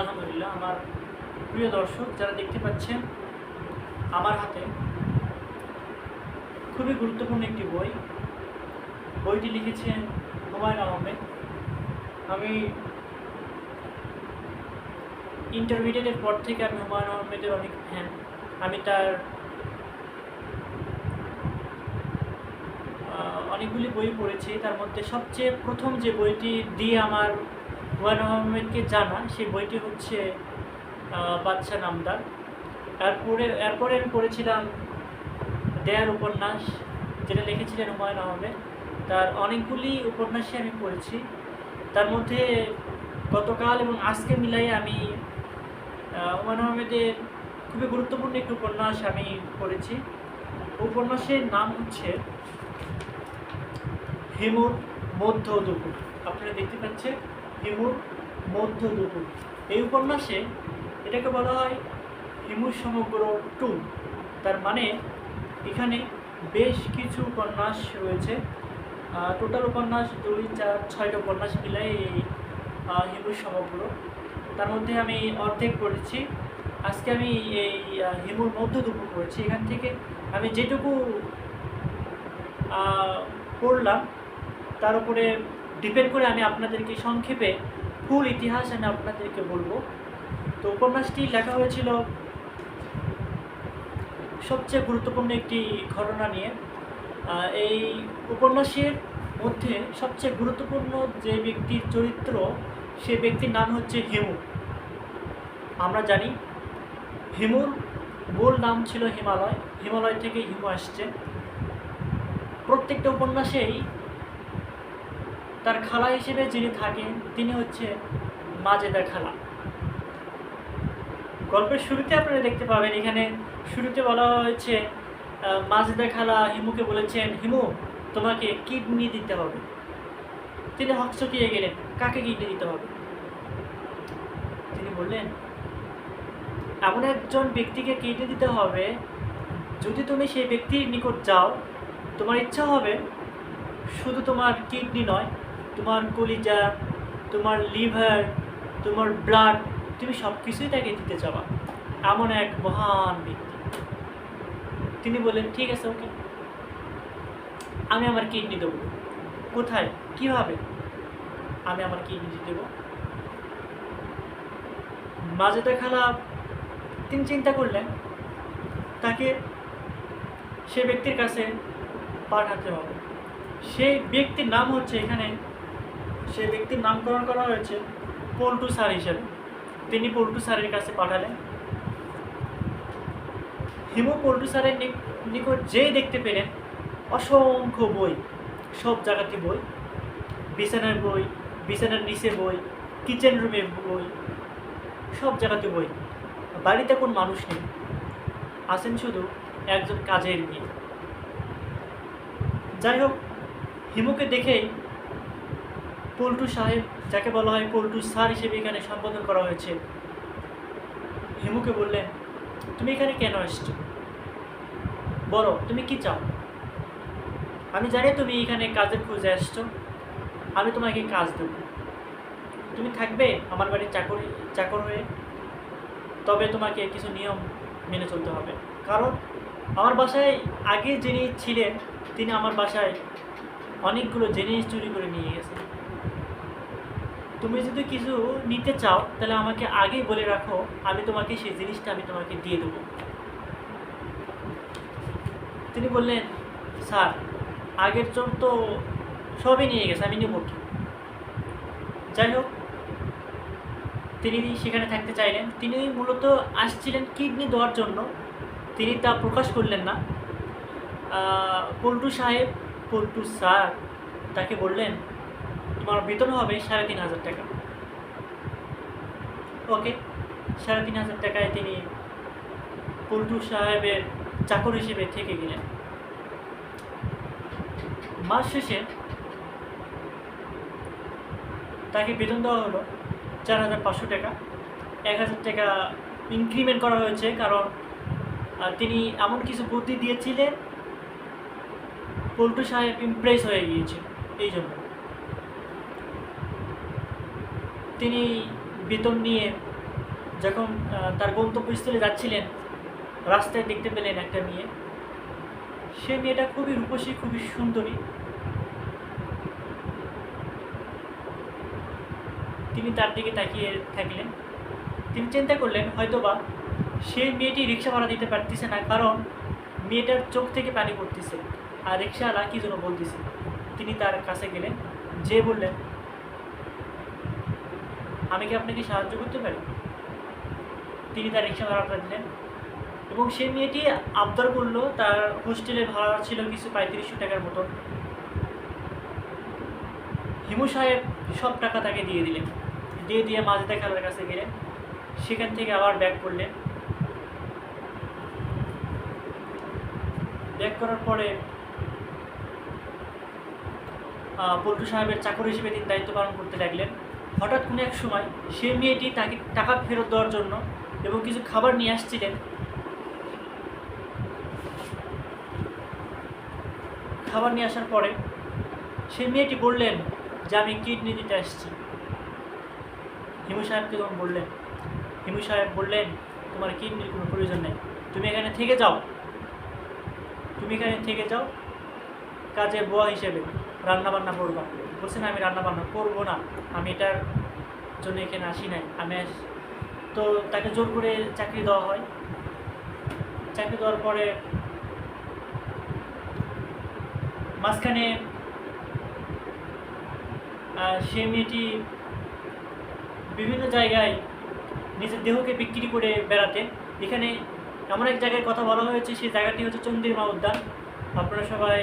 আলহামদুলিল্লাহ, আমার প্রিয় দর্শক যারা দেখতে পাচ্ছেন, আমার হাতে খুবই গুরুত্বপূর্ণ একটি বই। বইটি লিখেছেন হুমায়ুন আহমেদ। আমি ইন্টারমিডিয়েটের পর থেকে আমি হুমায়ুন আহমেদের অনেক ফ্যান আমি তার অনেকগুলি বই পড়েছি। তার মধ্যে সবচেয়ে প্রথম যে বইটি দিয়ে আমার হুমায়ুন আহমেদকে জানা সেই বইটি হচ্ছে বাদশা নামদার। এরপরে এরপরে আমি পড়েছিলাম দেয়ার উপন্যাস, যেটা লিখেছিলেন হুমায়ুন আহমেদ। তার অনেকগুলি উপন্যাসই আমি পড়েছি। তার মধ্যে গতকাল এবং আজকে মিলাই আমি হুমায়ুন আহমেদের খুবই গুরুত্বপূর্ণ একটি উপন্যাস আমি পড়েছি। উপন্যাসের নাম হচ্ছে, হিমুর মধ্য দুপুর। আপনারা দেখতে পাচ্ছেন হিমুর মধ্য দুপুর। এই উপন্যাসে এটাকে বলা হয় হিমুর সমগ্র টু। তার মানে এখানে বেশ কিছু উপন্যাস রয়েছে। টোটাল উপন্যাস দুই, চার, ছয়টা উপন্যাস মিলাই এই হিমুর সমগ্র। তার মধ্যে আমি অর্ধেক পড়েছি। আজকে আমি এই হিমুর মধ্য দুপুর পড়েছি। এখান থেকে আমি যেটুকু পড়লাম, তার উপরে ডিপেন্ড করে আমি আপনাদেরকে সংক্ষেপে ফুল ইতিহাস আমি আপনাদেরকে বলব। তো উপন্যাসটি লেখা হয়েছিল সবচেয়ে গুরুত্বপূর্ণ একটি ঘটনা নিয়ে। এই উপন্যাসের মধ্যে সবচেয়ে গুরুত্বপূর্ণ যে ব্যক্তির চরিত্র, সে ব্যক্তির নাম হচ্ছে হিমু। আমরা জানি হিমুর মূল নাম ছিল হিমালয়। হিমালয় থেকে হিমু আসছে। প্রত্যেকটা উপন্যাসেই তার খালা হিসেবে যিনি থাকেন, তিনি হচ্ছে মাজেদা খালা। গল্পের শুরুতে আপনারা দেখতে পাবেন, এখানে শুরুতে বলা হয়েছে মাজেদা খালা হিমুকে বলেছেন, হিমু, তোমাকে কিডনি দিতে হবে। তিনি হকচকিয়ে গেলেন, কাকে কিডনি দিতে হবে? তিনি বললেন, এমন একজন ব্যক্তিকে কিডনি দিতে হবে, যদি তুমি সেই ব্যক্তির নিকট যাও, তোমার ইচ্ছা হবে শুধু তোমার কিডনি নয় তোমার কলিজা, তোমার লিভার, তোমার ব্লাড, তুমি সব কিছুই তাকে দিতে চাওয়া এমন এক মহান ব্যক্তি। তিনি বললেন, ঠিক আছে, ওকে। আমি আমার কিডনি দেবো। কোথায়? কীভাবে? আমি আমার কিডনি দেবো। মাজেদা খালা তিনি চিন্তা করলেন, তাকে সে ব্যক্তির কাছে পাঠাতে হবে। সেই ব্যক্তির নাম হচ্ছে এখানে সে ব্যক্তির নামকরণ করা হয়েছে পল্টু স্যার হিসেবে। তিনি পল্টু স্যারের কাছে পাঠালেন। হিমু পল্টু স্যারের নিক- নিকট যেই দেখতে পেলেন, অসংখ্য বই, সব জায়গাতে বই, বিছানার বই, বিছানার নিচে বই, কিচেন রুমে বই, সব জায়গাতে বই। বাড়িতে কোন মানুষ নেই। আছেন শুধু একজন কাজের মেয়ে। যাই হোক, হিমুকে দেখেই পল্টু সাহেব, যাকে বলা হয় পল্টু স্যার হিসেবে এখানে সম্বোধন করা হয়েছে। হিমুকে বললেন তুমি এখানে কেন এসছো? বলো, তুমি কি চাও? আমি জানি তুমি এখানে কাজের খুঁজে আসছো আমি তোমাকে কাজ দেব। তুমি থাকবে আমার বাড়ির চাকর চাকর হয়ে। তবে তোমাকে কিছু নিয়ম মেনে চলতে হবে। কারণ আমার বাসায় আগে যিনি ছিলেন, তিনি আমার বাসায় অনেকগুলো জিনিস চুরি করে নিয়ে গেছেন। তুমি যদি কিছু নিতে চাও, তাহলে আমাকে আগেই বলে রাখো, আমি তোমাকে সেই জিনিসটা আমি তোমাকে দিয়ে দেবো। তিনি বললেন, স্যার, আগের চোর তো সবই নিয়ে গেছে, আমি নেব কি? যাই হোক, তিনি সেখানে থাকতে চাইলেন। তিনি মূলত আসছিলেন কিডনি দেওয়ার জন্য। তিনি তা প্রকাশ করলেন না। পল্টু সাহেব, পল্টু স্যার, তাকে বললেন তোমার বেতন হবে সাড়ে তিন হাজার টাকা। ওকে সাড়ে তিন হাজার টাকায় তিনি পল্টু সাহেবের চাকর হিসেবে থেকে গেলেন। মাস শেষে তাকে বেতন দেওয়া হলো চার হাজার পাঁচশো টাকা। এক হাজার টাকা ইনক্রিমেন্ট করা হয়েছে কারণ তিনি এমন কিছু বুদ্ধি দিয়েছিলেন, পল্টু সাহেব ইমপ্রেস হয়ে গিয়েছিল। এই জন্য। তিনি বেতন নিয়ে যখন তার গন্তব্যস্থলে যাচ্ছিলেন, রাস্তায় দেখতে পেলেন একটা মেয়ে। সে মেয়েটা খুবই রূপসী, খুবই সুন্দরী। তিনি তার দিকে তাকিয়ে থাকলেন। তিনি চিন্তা করলেন, হয়তোবা সেই মেয়েটি রিক্সা ভাড়া দিতে পারতেছে না, কারণ মেয়েটার চোখ থেকে পানি পড়তেছে, আর রিক্সাওয়ালা কী জন্য বলতেছে? তিনি তার কাছে গেলেন যে বললেন আমি কি আপনাকে সাহায্য করতে পারি? তিনি তার রিক্সা ভাড়াটা দিলেন। এবং সেই মেয়েটি আবদার করল, তার হোস্টেলে ভাড়া ছিল কিছু পঁয়ত্রিশশো টাকার মতো। হিমু সাহেব সব টাকা তাকে দিয়ে দিলেন। দিয়ে দিয়ে মাজেদা খালার কাছে গেলেন। সেখান থেকে আবার ব্যাক করলেন। ব্যাক করার পরে পল্টু সাহেবের চাকর হিসেবে তিনি দায়িত্ব পালন করতে লাগলেন। হঠাৎ কোনো এক সময় সে মেয়েটি তাকে টাকা ফেরত দেওয়ার জন্য এবং কিছু খাবার নিয়ে আসছিলেন। খাবার নিয়ে আসার পরে সে মেয়েটি বললেন, যে আমি কিডনি দিতে আসছি। হিমু সাহেবকে তখন বললেন, হিমু সাহেব বললেন, তোমার কিডনির কোনো প্রয়োজন নেই। তুমি এখানে থেকে যাও। তুমি এখানে থেকে যাও। কাজে বোয়া হিসেবে রান্না বান্না করবা। বলছেন আমি রান্না বান্না করব না। আমি এটার জন্য এখানে আসি নাই। আমি তো তাকে জোর করে চাকরি দেওয়া হয়। চাকরি দেওয়ার পরে মাঝখানে সে মেয়েটি বিভিন্ন জায়গায় নিজের দেহকে বিক্রি করে বেড়াতেন। এখানে এমন এক জায়গায় কথা বলা হয়েছে সেই জায়গাটি হচ্ছে চন্দ্রিমা উদ্যান। আপনারা সবাই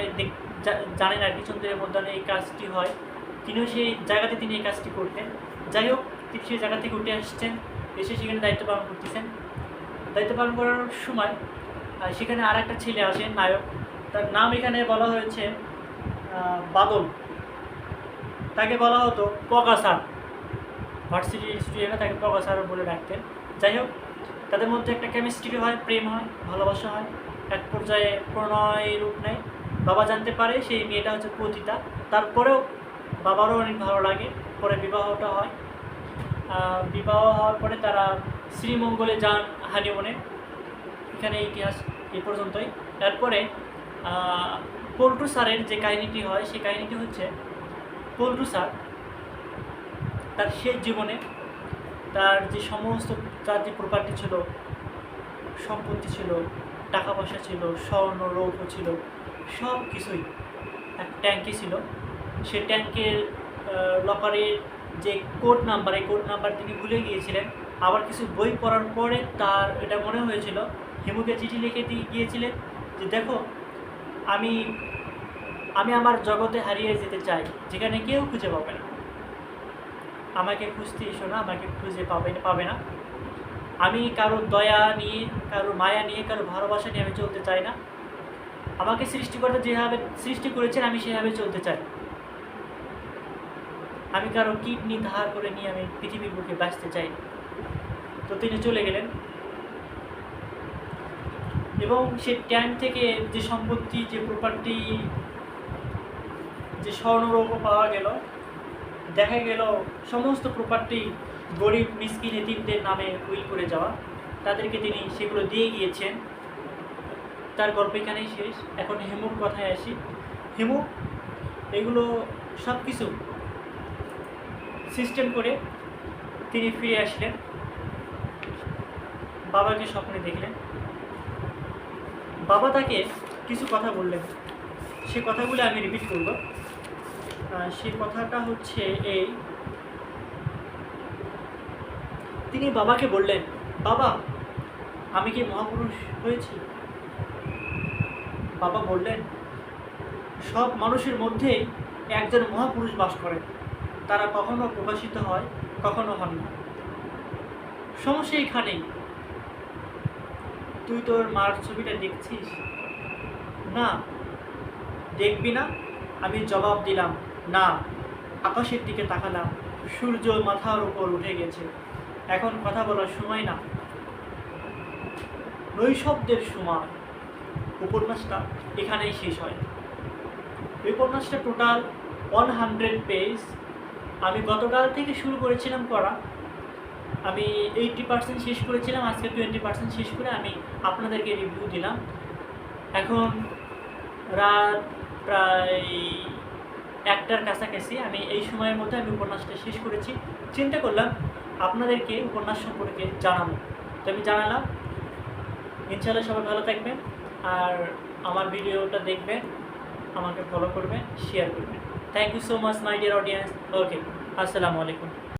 জানেন আর কি চন্দ্রের মধ্যে এই কাজটি হয়। তিনিও সেই জায়গাতে তিনি এই কাজটি করতেন। যাই হোক, তিনি সেই জায়গা থেকে উঠে আসছেন, এসে সেখানে দায়িত্ব পালন করতেছেন। দায়িত্ব পালন করার সময় সেখানে আর একটা ছেলে আসেন, নায়ক। তার নাম এখানে বলা হয়েছে বাদল। তাকে বলা হতো পকাসার ভার্সিটি স্টুডেন্টরা তাকে পকা স্যার বলে ডাকতেন। যাই হোক, তাদের মধ্যে একটা কেমিস্ট্রি হয়, প্রেম হয়, ভালোবাসা হয়। এক পর্যায়ে প্রণয় রূপ নেয়। বাবা জানতে পারে সেই মেয়েটা হচ্ছে পতিতা। তারপরেও বাবারও অনেক ভালো লাগে। পরে বিবাহটা হয়। বিবাহ হওয়ার পরে তারা শ্রীমঙ্গলে যান হানিমুনে। এখানে ইতিহাস এ পর্যন্তই। তারপরে পল্টু স্যারের যে কাহিনীটি হয়, সেই কাহিনীটি হচ্ছে, পল্টু স্যার তার শেষ জীবনে তার যে সমস্ত তার যে প্রপার্টি ছিল, সম্পত্তি ছিল টাকা পয়সা ছিল, স্বর্ণ, রৌপ্য ছিল, সব কিছুই এক ট্যাঙ্কি ছিল। সে ট্যাঙ্কের লকারের যে কোড নাম্বার এই কোড নাম্বার তিনি ভুলে গিয়েছিলেন। আবার কিছু বই পড়ার পরে তার এটা মনে হয়েছিল, হিমুকে চিঠি লিখে দিয়ে গিয়েছিলেন যে, দেখো, আমি আমি আমার জগতে হারিয়ে যেতে চাই, যেখানে কেউ খুঁজে পাবে না। আমাকে খুঁজতে এসো না, আমাকে খুঁজে পাবে পাবে না। আমি কারও দয়া নিয়ে, কারও মায়া নিয়ে, কারও ভালোবাসা নিয়ে আমি চলতে চাই না। আমাকে সৃষ্টিকর্তা যেভাবে সৃষ্টি করেছেন, আমি সেভাবে চলতে চাই। আমি কারও কিডনি ধার করে নিয়ে আমি পৃথিবীর বুকে বাঁচতে চাই। তো তিনি চলে গেলেন। এবং সে ট্যাঙ্ক থেকে যে সম্পত্তি, যে প্রপার্টি যে স্বর্ণরৌপ পাওয়া গেল, দেখা গেল সমস্ত প্রপার্টি গরিব, মিসকিন এতিমদের নামে উইল করে যাওয়া। তাদেরকে তিনি সেগুলো দিয়ে গিয়েছেন। তার গল্প এখানেই শেষ। এখন হেমুর কথায় আসি। হেমু, এগুলো সব কিছু সিস্টেম করে তিনি ফিরে আসলেন। বাবাকে স্বপ্নে দেখলেন। বাবা তাকে কিছু কথা বললেন। সে কথাগুলো আমি রিপিট করব। সে কথাটা হচ্ছে এই তিনি বাবাকে বললেন, বাবা, আমি কি মহাপুরুষ হয়েছি? বাবা বললেন, সব মানুষের মধ্যেই একজন মহাপুরুষ বাস করেন। তারা কখনো প্রকাশিত হয়, কখনো হন না। সমস্যা এখানেই। তুই তোর মার ছবিটা দেখছিস? না। দেখবি না? আমি জবাব দিলাম, না। আকাশের দিকে তাকালাম। সূর্য মাথার উপর উঠে গেছে। এখন কথা বলার সময় না। নৈশব্দের সময় উপন্যাসটা এখানেই শেষ হয়। এই উপন্যাসটা টোটাল ওয়ান হান্ড্রেড পেজ আমি গতকাল থেকে শুরু করেছিলাম পড়া আমি এইটটি পার্সেন্ট শেষ করেছিলাম, আজকে টোয়েন্টি পার্সেন্ট শেষ করে আমি আপনাদেরকে রিভিউ দিলাম। এখন রাত প্রায় একটার কাছাকাছি আমি এই সময়ের মধ্যে আমি উপন্যাসটা শেষ করেছি। চিন্তা করলাম আপনাদেরকে উপন্যাস সম্পর্কে জানাব। তো আমি জানালাম। ইনশাআল্লাহ সবাই ভালো থাকবেন আর আমার ভিডিওটা দেখবেন, আমাকে ফলো করবেন শেয়ার করবেন। Thank you so much my dear audience okay আসসালামু আলাইকুম।